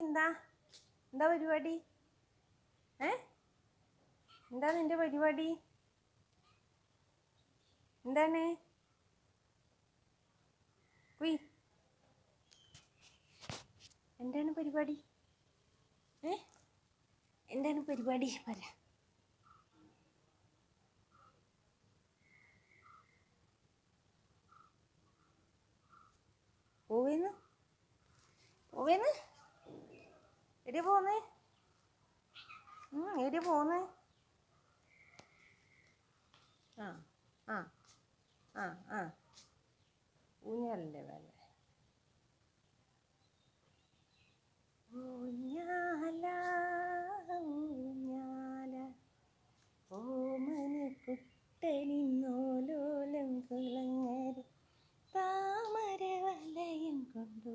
എന്താ? എന്താ പരിപാടി? ഏ? എന്താ നിന്റെ പരിപാടി? എന്താണ്? കുയ് എന്താണ് പരിപാടി? ഏ? എന്താണ് പരിപാടി? പറ. പോവേന്ന്? പോവേന്ന്? എടി പോന്ന്. എടി പോന്ന്. ആ ആ ആ ആ. ഊഞ്ഞാലിന്റെ വേല. ഊഞ്ഞാല ഊഞ്ഞാല. ഓമന കുട്ടനിന്നോലോലം കുളങ്ങരി താമര വലയം കൊണ്ടു